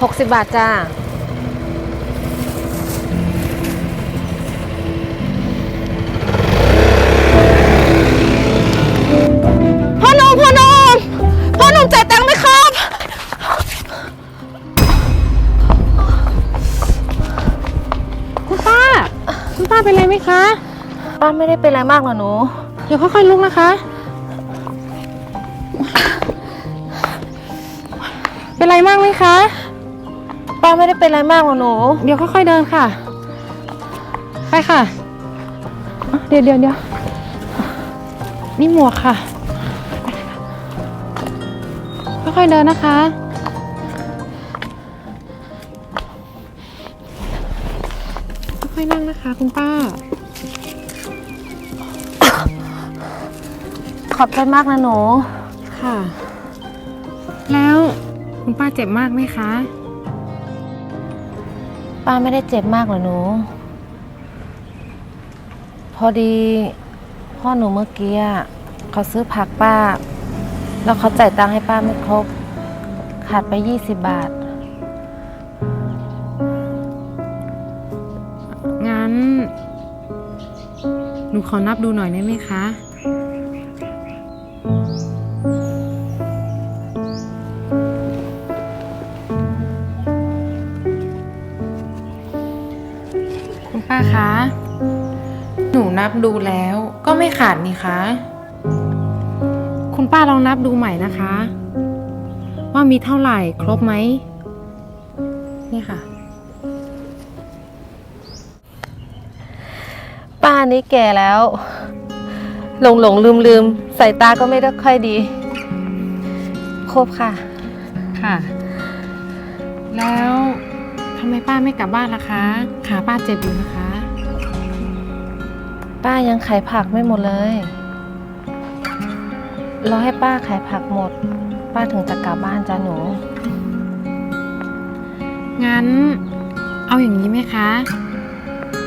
60 บาทจ้า พ่อหนุ่มพ่อหนุ่มพ่อหนุ่มจ่ายตังค์ไหมครับ คุณป้า คุณป้าเป็นไรไหมคะ ป้าไม่ได้เป็นอะไรมากหรอหนู เดี๋ยวค่อยๆลุกนะคะ เป็นไรมากไหมคะ ป้าไม่ได้เป็นอะไรมากหรอกหนู เดี๋ยวค่อยๆเดินค่ะ ไปค่ะอะ เดี๋ยวเดี๋ยวเดี๋ยวนี่หมวกค่ะไปค่ะ ค่อยๆเดินนะคะ ค่อยๆนั่งนะคะคุณป้า ขอบใจมากนะหนู ค่ะ แล้วคุณป้าเจ็บมากไหมคะ ป้าไม่ได้เจ็บมากหรอหนู พอดีพ่อหนูเมื่อกี้อะเขาซื้อผักป้า แล้วเขาจ่ายตังค์ให้ป้าไม่ครบ ขาดไป 20 บาท งั้น หนูขอนับดูหน่อยได้ไหมคะ คุณป้าคะ หนูนับดูแล้วก็ไม่ขาดนี่คะ คุณป้าลองนับดูใหม่นะคะ ว่ามีเท่าไหร่ครบไหม นี่ค่ะ ป้านี่แก่แล้ว หลงหลงลืมลืมสายตาก็ไม่ได้ค่อยดี ครบค่ะ ค่ะ แล้ว ทำไมป้าไม่กลับบ้านล่ะคะ ขาป้าเจ็บอยู่นะคะ ป้ายังขายผักไม่หมดเลย รอให้ป้าขายผักหมด ป้าถึงจะกลับบ้านจ้าหนู งั้น เอาอย่างนี้ไหมคะ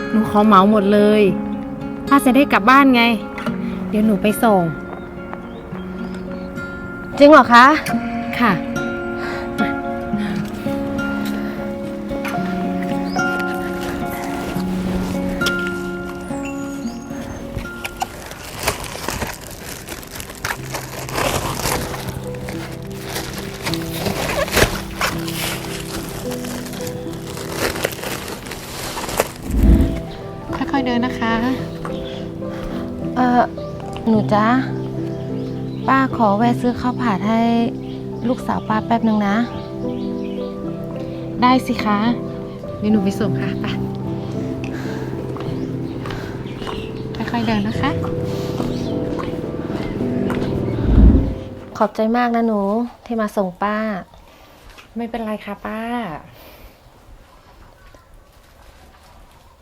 หนูขอเหมาหมดเลย ป้าจะได้กลับบ้านไง เดี๋ยวหนูไปส่ง จริงเหรอคะ ค่ะ ค่อยๆเดินนะคะ เออหนูจ้าป้าขอแวะซื้อข้าวผัดให้ลูกสาวป้าแป๊บนึงนะ ได้สิคะเดี๋ยวหนูไปส่งค่ะไปค่อยๆเดินนะคะ ขอบใจมากนะหนูที่มาส่งป้า ไม่เป็นไรค่ะป้า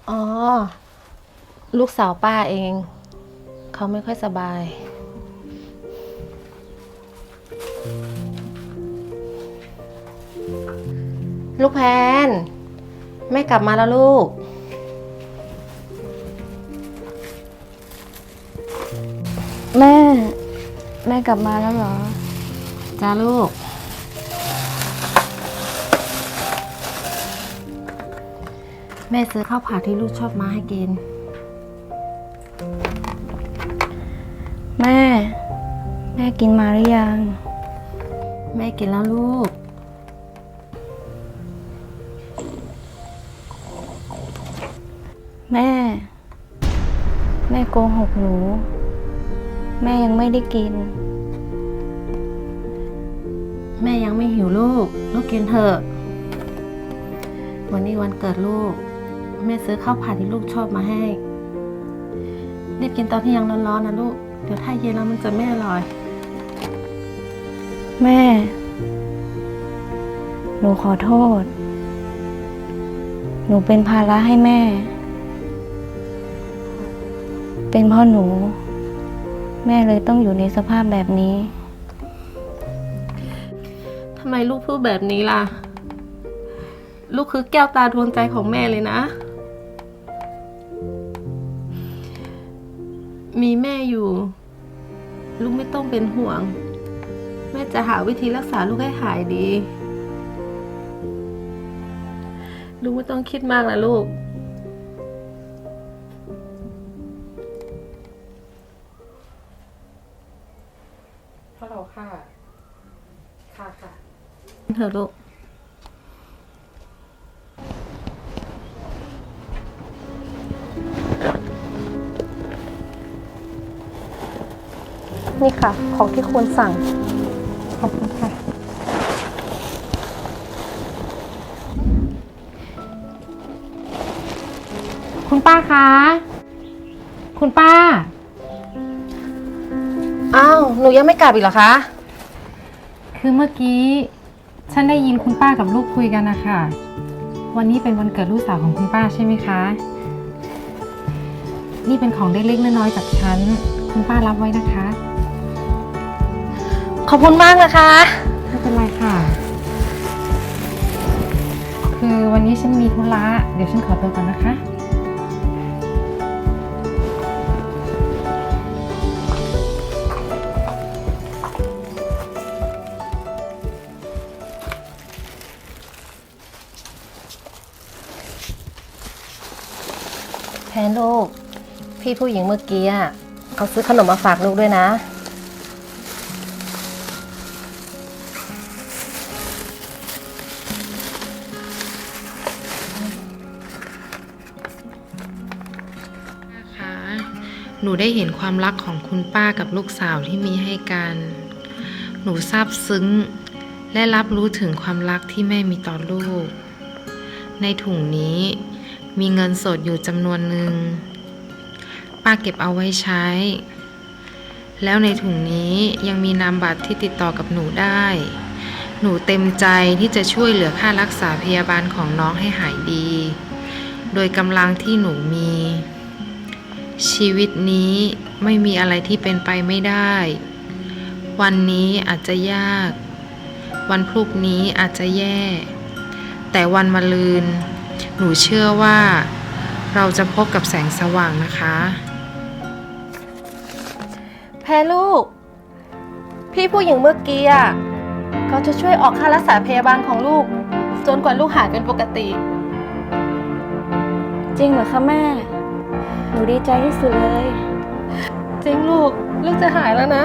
อ๋อ ลูกสาวป้าเอง เขาไม่ค่อยสบาย ลูกแพนแม่กลับมาแล้วลูก แม่ แม่กลับมาแล้วเหรอ จ้าลูก แม่ซื้อข้าวผัดที่ลูกชอบมาให้กิน แม่ แม่กินมาหรือยัง แม่กินแล้วลูก แม่ แม่โกหกหนู แม่ยังไม่ได้กิน แม่ยังไม่หิวลูก ลูกกินเถอะ วันนี้วันเกิดลูก แม่ซื้อข้าวผัดที่ลูกชอบมาให้ รีบกินตอนที่ยังร้อนๆนะลูก เดี๋ยวถ้าเย็นแล้วมันจะไม่อร่อย แม่ หนูขอโทษ หนูเป็นภาระให้แม่ เป็นเพ่อหนู แม่เลยต้องอยู่ในสภาพแบบนี้ ทำไมลูกพูดแบบนี้ล่ะ ลูกคือแก้วตาดวงใจของแม่เลยนะ มีแม่อยู่ ลูกไม่ต้องเป็นห่วง แม่จะหาวิธีรักษาลูกให้หายดี ลูกไม่ต้องคิดมากนะลูกฮัลโหลค่ะ ค่ะค่ะเถอะลูก นี่ค่ะ ของที่คุณสั่ง ขอบคุณค่ะ คุณป้าคะ คุณป้า อ้าว หนูยังไม่กลับอีกเหรอคะ คือเมื่อกี้ ฉันได้ยินคุณป้ากับลูกคุยกันนะคะวันนี้เป็นวันเกิดลูกสาวของคุณป้าใช่ไหมคะ นี่เป็นของเล็กๆน้อยๆจากฉัน คุณป้ารับไว้นะคะ ขอบคุณมากนะคะ ไม่เป็นไรค่ะ คือวันนี้ฉันมีธุระ เดี๋ยวฉันขอตัวก่อนนะคะแทนลูก พี่ผู้หญิงเมื่อกี้อะเขาซื้อขนมมาฝากลูกด้วยนะค่ะ หนูได้เห็นความรักของคุณป้ากับลูกสาวที่มีให้กัน หนูซาบซึ้ง และรับรู้ถึงความรักที่แม่มีต่อลูก ในถุงนี้มีเงินสดอยู่จำนวนหนึ่ง ป้าเก็บเอาไว้ใช้ แล้วในถุงนี้ยังมีนามบัตรที่ติดต่อกับหนูได้ หนูเต็มใจที่จะช่วยเหลือค่ารักษาพยาบาลของน้องให้หายดี โดยกำลังที่หนูมี ชีวิตนี้ไม่มีอะไรที่เป็นไปไม่ได้ วันนี้อาจจะยาก วันพรุ่งนี้อาจจะแย่ แต่วันมะรืน หนูเชื่อว่า เราจะพบกับแสงสว่างนะคะ แพ้ลูก พี่ผู้หญิงเมื่อกี้อะเขาจะช่วยออกค่ารักษาพยาบาลของลูก จนกว่าลูกหายเป็นปกติ จริงเหรอคะแม่ หนูดีใจที่สุดเลย จริงลูก ลูกจะหายแล้วนะ